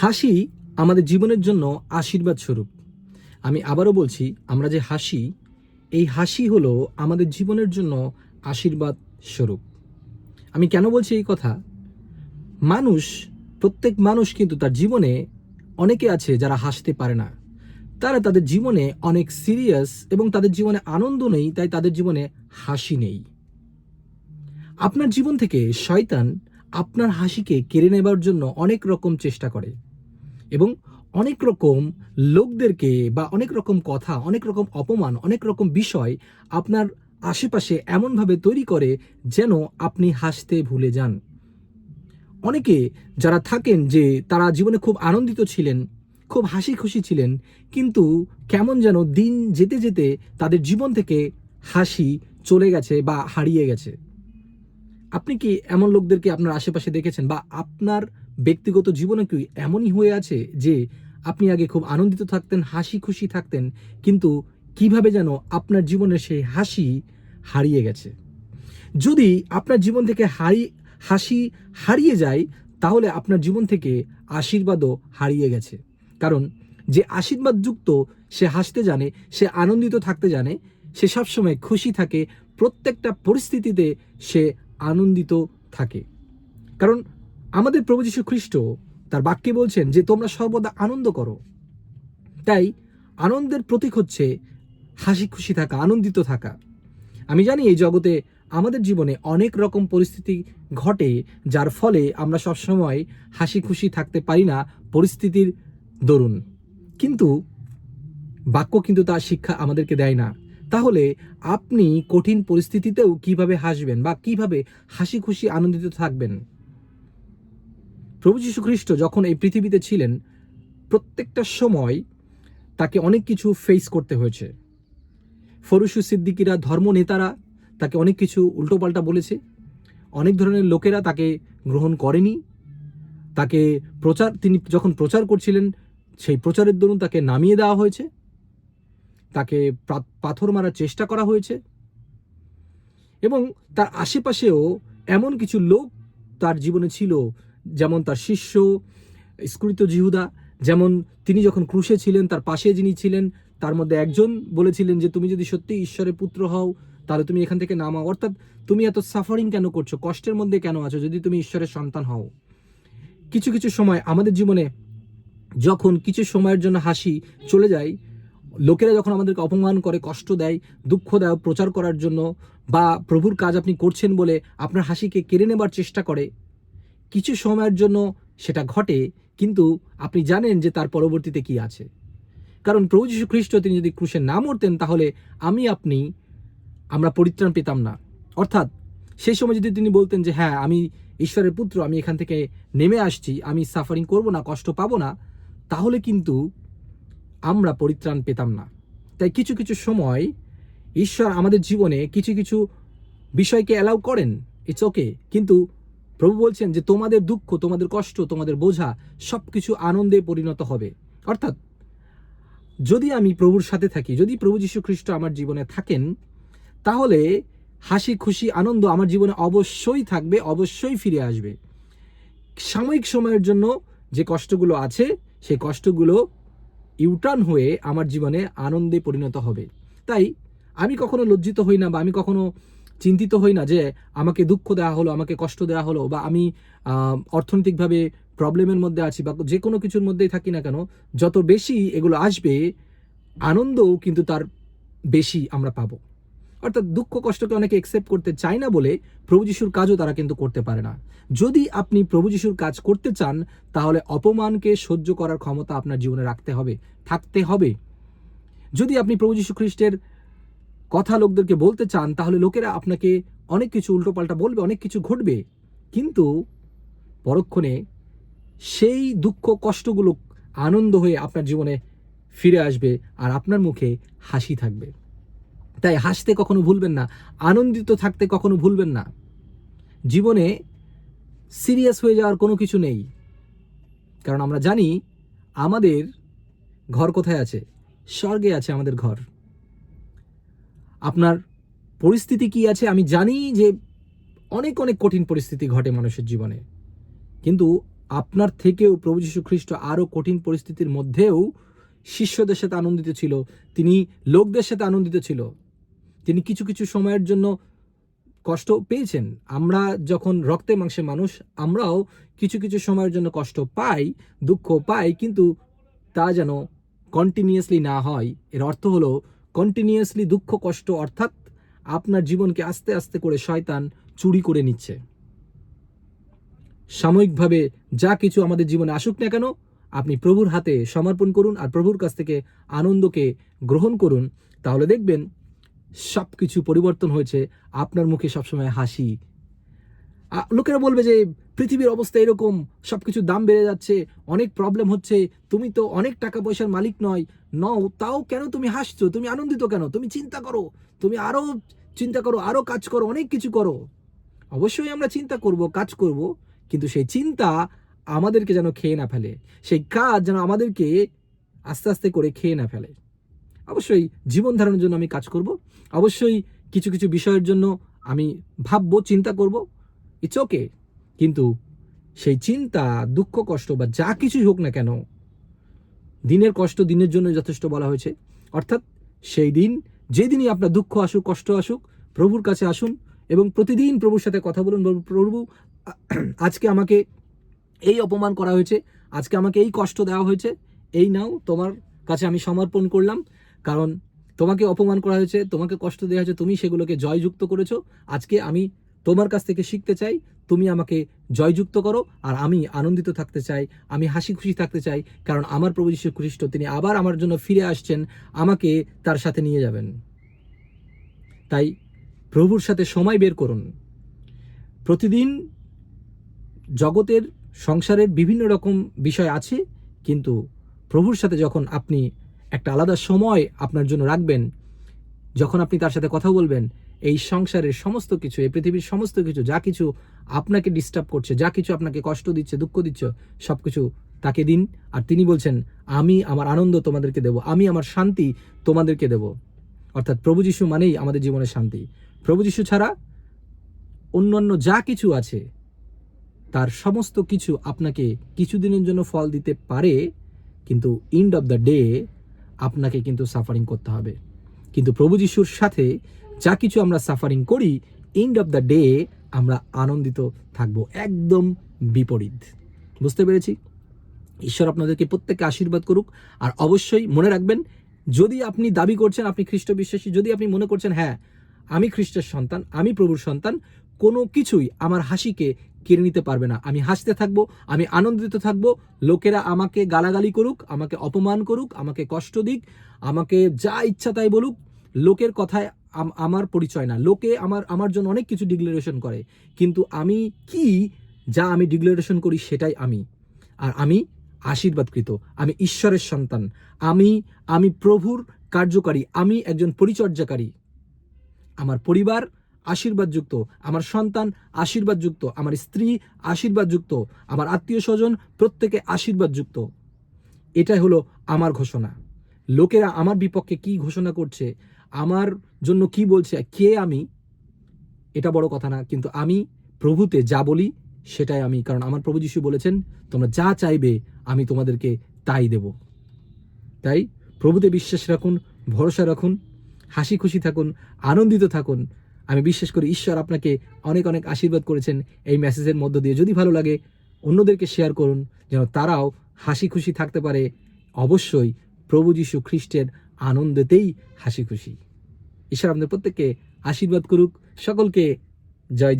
হাসি আমাদের জীবনের জন্য আশীর্বাদ স্বরূপ আমি আবারও বলছি, আমরা যে হাসি, এই হাসি হলো আমাদের জীবনের জন্য আশীর্বাদ স্বরূপ আমি কেন বলছি এই কথা? মানুষ, প্রত্যেক মানুষ কিন্তু তার জীবনে অনেকে আছে যারা হাসতে পারে না। তারা তাদের জীবনে অনেক সিরিয়াস এবং তাদের জীবনে আনন্দ নেই, তাই তাদের জীবনে হাসি নেই। আপনার জীবন থেকে শয়তান আপনার হাসিকে কেড়ে নেবার জন্য অনেক রকম চেষ্টা করে। এবং অনেক রকম লোকদেরকে বা অনেক রকম কথা, অনেক রকম অপমান, অনেক রকম বিষয় আপনার আশেপাশে এমনভাবে তৈরি করে যেন আপনি হাসতে ভুলে যান। অনেকে যারা থাকেন যে তারা জীবনে খুব আনন্দিত ছিলেন, খুব হাসি খুশি ছিলেন, কিন্তু কেমন যেন দিন যেতে যেতে তাদের জীবন থেকে হাসি চলে গেছে বা হারিয়ে গেছে। আপনি কি এমন লোকদেরকে আপনার আশেপাশে দেখেছেন বা আপনার ব্যক্তিগত জীবনে কি এমনই হয়ে আছে যে আপনি আগে খুব আনন্দিত থাকতেন, হাসি খুশি থাকতেন, কিন্তু কীভাবে যেন আপনার জীবনের সেই হাসি হারিয়ে গেছে? যদি আপনার জীবন থেকে হারি, হাসি হারিয়ে যায়, তাহলে আপনার জীবন থেকে আশীর্বাদও হারিয়ে গেছে। কারণ যে আশীর্বাদযুক্ত সে হাসতে জানে, সে আনন্দিত থাকতে জানে, সে সবসময় খুশি থাকে, প্রত্যেকটা পরিস্থিতিতে সে আনন্দিত থাকে। কারণ আমাদের প্রভু যীশু খ্রিস্ট তার বাক্যে বলছেন যে তোমরা সর্বদা আনন্দ করো। তাই আনন্দের প্রতীক হচ্ছে হাসি খুশি থাকা, আনন্দিত থাকা। আমি জানি এই জগতে আমাদের জীবনে অনেক রকম পরিস্থিতি ঘটে যার ফলে আমরা সবসময় হাসি খুশি থাকতে পারি না পরিস্থিতির দরুন। কিন্তু বাক্য কিন্তু তার শিক্ষা আমাদেরকে দেয় না। তাহলে আপনি কঠিন পরিস্থিতিতেও কীভাবে হাসবেন বা কীভাবে হাসি খুশি, আনন্দিত থাকবেন? প্রভু যীশু খ্রিস্ট যখন এই পৃথিবীতে ছিলেন, প্রত্যেকটা সময় তাকে অনেক কিছু ফেস করতে হয়েছে। ফরুসু সিদ্দিকিরা, ধর্ম নেতারা তাকে অনেক কিছু উল্টোপাল্টা বলেছে। অনেক ধরনের লোকেরা তাকে গ্রহণ করেনি। তাকে প্রচার, তিনি যখন প্রচার করছিলেন, সেই প্রচারের দরুন তাকে নামিয়ে দেওয়া হয়েছে। তাকে পাথর মারার চেষ্টা করা হয়েছে। এবং তার আশেপাশেও এমন কিছু লোক তার জীবনে ছিল যেমন তার শিষ্য স্কৃত জিহুদা, যেমন তিনি যখন ক্রুশে ছিলেন, তার পাশে যিনি ছিলেন, তার মধ্যে একজন বলেছিলেন যে, তুমি যদি সত্যি ঈশ্বরের পুত্র হও, তাহলে তুমি এখান থেকে নামাও। অর্থাৎ তুমি এত সাফারিং কেন করছ? কষ্টের মধ্যে কেন আছো যদি তুমি ঈশ্বরের সন্তান হও? কিছু কিছু সময় আমাদের জীবনে যখন কিছু সময়ের জন্য হাসি চলে যায়, লোকেরা যখন আমাদেরকে অপমান করে, কষ্ট দেয় দুঃখ দেয় প্রচার করার জন্য বা প্রভুর কাজ আপনি করছেন বলে আপনার হাসিকে কেড়ে নেবার চেষ্টা করে কিছু সময়ের জন্য সেটা ঘটে, কিন্তু আপনি জানেন যে তার পরবর্তীতে কি আছে। কারণ প্রভু যীশু খ্রিস্ট তিনি যদি ক্রুশে না মরতেন, তাহলে আমি, আপনি, আমরা পরিত্রাণ পেতাম না। অর্থাৎ সেই সময় যদি তিনি বলতেন যে হ্যাঁ আমি ঈশ্বরের পুত্র, আমি এখান থেকে নেমে আসছি, আমি সাফারিং করব না, কষ্ট পাবো না, তাহলে কিন্তু আমরা পরিত্রাণ পেতাম না। তাই কিছু কিছু সময় ঈশ্বর আমাদের জীবনে কিছু কিছু বিষয়কে অ্যালাউ করেন ইটস ওকে কিন্তু প্রভু বলছেন যে তোমাদের দুঃখ, তোমাদের কষ্ট, তোমাদের বোঝা সব কিছু আনন্দে পরিণত হবে। অর্থাৎ, যদি আমি প্রভুর সাথে থাকি, যদি প্রভু যীশু খ্রিস্ট আমার জীবনে থাকেন, তাহলে হাসি, খুশি, আনন্দ আমার জীবনে অবশ্যই থাকবে, অবশ্যই ফিরে আসবে। সাময়িক সময়ের জন্য যে কষ্টগুলো আছে সেই কষ্টগুলো ইউটার্ন হয়ে আমার জীবনে আনন্দে পরিণত হবে। তাই, আমি কখনো লজ্জিত হই না বা আমি কখনো চিন্তিত হই না যে আমাকে দুঃখ দেওয়া হলো, আমাকে কষ্ট দেওয়া হলো বা আমি অর্থনৈতিকভাবে প্রবলেমের মধ্যে আছি বা যে কোনো কিছুর মধ্যেই থাকি না কেন, যত বেশি এগুলো আসবে, আনন্দও কিন্তু তার বেশি আমরা পাবো। অর্থাৎ দুঃখ কষ্টকে অনেকে একসেপ্ট করতে চায় না বলে প্রভু যিশুর কাজও তারা কিন্তু করতে পারে না। যদি আপনি প্রভু যিশুর কাজ করতে চান, তাহলে অপমানকে সহ্য করার ক্ষমতা আপনার জীবনে রাখতে হবে, থাকতে হবে। যদি আপনি প্রভু যীশু খ্রিস্টের কথা লোকদেরকে বলতে চান, তাহলে লোকেরা আপনাকে অনেক কিছু উল্টোপাল্টা বলবে, অনেক কিছু ঘটবে। কিন্তু পরক্ষণে সেই দুঃখ, কষ্টগুলো আনন্দ হয়ে আপনার জীবনে ফিরে আসবে আর আপনার মুখে হাসি থাকবে। তাই হাসতে কখনো ভুলবেন না, আনন্দিত থাকতে কখনো ভুলবেন না। জীবনে সিরিয়াস হয়ে যাওয়ার কোনো কিছু নেই। কারণ আমরা জানি আমাদের ঘর কোথায় আছে? স্বর্গে আছে আমাদের ঘর। আপনার পরিস্থিতি কি আছে? আমি জানি যে অনেক অনেক কঠিন পরিস্থিতি ঘটে মানুষের জীবনে। কিন্তু আপনার থেকেও প্রভু যীশু খ্রিস্ট আরও কঠিন পরিস্থিতির মধ্যেও শিষ্যদের সাথে আনন্দিত ছিল, তিনি লোকদের সাথে আনন্দিত ছিল। তিনি কিছু কিছু সময়ের জন্য কষ্ট পেয়েছেন। আমরা যখন রক্তে মাংসে মানুষ, আমরাও কিছু কিছু সময়ের জন্য কষ্ট পাই, দুঃখ পাই, কিন্তু তা যেন কন্টিনিউয়াসলি না হয়। এর অর্থ হলো কন্টিনিউয়াসলি দুঃখ, কষ্ট, অর্থাৎ আপনার জীবনকে আস্তে আস্তে করে শয়তান চুরি করে নিচ্ছে। সাময়িকভাবে যা কিছু আমাদের জীবনে আসুক না কেন, আপনি প্রভুর হাতে সমর্পণ করুন আর প্রভুর কাছ থেকে আনন্দকে গ্রহণ করুন। তাহলে দেখবেন সব কিছু পরিবর্তন হয়েছে, আপনার মুখে সবসময় হাসি লোকেরা বলবে যে পৃথিবীর অবস্থা এরকম সব কিছু দাম বেড়ে যাচ্ছে, অনেক প্রবলেম হচ্ছে, তুমি তো অনেক টাকা পয়সার মালিক নয়। নও, তাও কেন তুমি হাসছো? তুমি আনন্দিত কেন? তুমি চিন্তা করো। তুমি আরও চিন্তা করো আরও কাজ করো, অনেক কিছু করো। অবশ্যই আমরা চিন্তা করব, কাজ করব, কিন্তু সেই চিন্তা আমাদেরকে যেন খেয়ে না ফেলে। সেই কাজ যেন আমাদেরকে আস্তে আস্তে করে খেয়ে না ফেলে। অবশ্যই জীবন ধারণের জন্য আমি কাজ করব। অবশ্যই কিছু কিছু বিষয়ের জন্য আমি ভাববো, চিন্তা করব। ইটস ওকে কিন্তু সেই চিন্তা, দুঃখ, কষ্ট বা যা কিছুই হোক না কেন, দিনের কষ্ট দিনের জন্য যথেষ্ট বলা হয়েছে। অর্থাৎ সেই দিন, যেদিনই আপনার দুঃখ আসুক, কষ্ট আসুক, প্রভুর কাছে আসুন এবং প্রতিদিন প্রভুর সাথে কথা বলুন প্রভু, আজকে আমাকে এই অপমান করা হয়েছে, আজকে আমাকে এই কষ্ট দেওয়া হয়েছে, এই নাও, তোমার কাছে আমি সমর্পণ করলাম, কারণ তোমাকে অপমান করা হয়েছে, তোমাকে কষ্ট দেওয়া হয়েছে, তুমি সেগুলোকে জয়যুক্ত করেছ, আজকে আমি তোমার কাছ থেকে শিখতে চাই, তুমি আমাকে জয়যুক্ত করো, আর আমি আনন্দিত থাকতে চাই, আমি হাসি খুশি থাকতে চাই, কারণ আমার প্রভু যীশু খ্রিস্ট, তিনি আবার আমার জন্য ফিরে আসছেন, আমাকে তার সাথে নিয়ে যাবেন। তাই প্রভুর সাথে সময় বের করুন। প্রতিদিন জগতের, সংসারের বিভিন্ন রকম বিষয় আছে, কিন্তু প্রভুর সাথে যখন আপনি একটা আলাদা সময় আপনার জন্য রাখবেন, যখন আপনি তার সাথে কথা বলবেন এই সংসারের সমস্ত কিছু, এই পৃথিবীর সমস্ত কিছু, যা কিছু আপনাকে ডিস্টার্ব করছে, যা কিছু আপনাকে কষ্ট দিচ্ছে, দুঃখ দিচ্ছে সব কিছু তাকে দিন। আর তিনি বলছেন, আমি আমার আনন্দ তোমাদেরকে দেব, আমি আমার শান্তি তোমাদেরকে দেব। অর্থাৎ প্রভু যিশু মানেই আমাদের জীবনের শান্তি। প্রভু যিশু ছাড়া অন্যান্য যা কিছু আছে, তার সমস্ত কিছু আপনাকে কিছুদিনের জন্য ফল দিতে পারে, কিন্তু এন্ড অফ দ্য ডে আপনাকে কিন্তু সাফারিং করতে হবে। কিন্তু প্রভু যিশুর সাথে যা কিছু আমরা সাফারিং করি এন্ড অফ দ্য ডে আমরা আনন্দিত থাকব, একদম বিপরীত। বুঝতে পেরেছি? ঈশ্বর আপনাদেরকে প্রত্যেককে আশীর্বাদ করুক, আর অবশ্যই মনে রাখবেন, যদি আপনি দাবি করছেন আপনি খ্রিস্ট বিশ্বাসী, যদি আপনি মনে করছেন হ্যাঁ আমি খ্রিস্টের সন্তান, আমি প্রভুর সন্তান, কোনো কিছুই আমার হাসিকে কেড়ে নিতে পারবে না। আমি হাসতে থাকব, আমি আনন্দিত থাকব, লোকেরা আমাকে গালাগালি করুক, আমাকে অপমান করুক, আমাকে কষ্ট দিক, আমাকে যা ইচ্ছা তাই বলুক, লোকের কথায় আমার পরিচয় না। লোকে আমার আমার জন্য অনেক কিছু ডিক্লারেশন করে। কিন্তু আমি কি যা আমি ডিক্লারেশন করি সেটাই আমি। আর আমি আশীর্বাদকৃত। আমি ঈশ্বরের সন্তান। আমি আমি প্রভুর কার্যকারী। আমি একজন পরিচর্যাকারী। আমার পরিবার আশীর্বাদযুক্ত। আমার সন্তান আশীর্বাদযুক্ত। আমার স্ত্রী আশীর্বাদযুক্ত। আমার আত্মীয় স্বজন প্রত্যেকে আশীর্বাদযুক্ত। এটাই হলো আমার ঘোষণা। লোকেরা আমার বিপক্ষে কি ঘোষণা করছে আমার জন্য কি বলছে, কে আমি, এটা বড় কথা না, কিন্তু আমি প্রভুতে যা বলি সেটাই আমি, কারণ আমার প্রভু যিশু বলেছেন, তোমরা যা চাইবে, আমি তোমাদেরকে তাই দেব। তাই প্রভুতে বিশ্বাস রাখুন, ভরসা রাখুন, হাসি খুশি থাকুন, আনন্দিত থাকুন। আমি বিশ্বাস করি ঈশ্বর আপনাকে অনেক অনেক আশীর্বাদ করেছেন এই মেসেজের মধ্য দিয়ে। যদি ভালো লাগে, অন্যদেরকে শেয়ার করুন, যেন তারাও হাসি খুশি থাকতে পারে। অবশ্যই প্রভু যীশু খ্রিস্টের আনন্দেতেই হাসি খুশি ঈশ্বর আপনাদের প্রত্যেককে আশীর্বাদ করুক। সকলকে জয়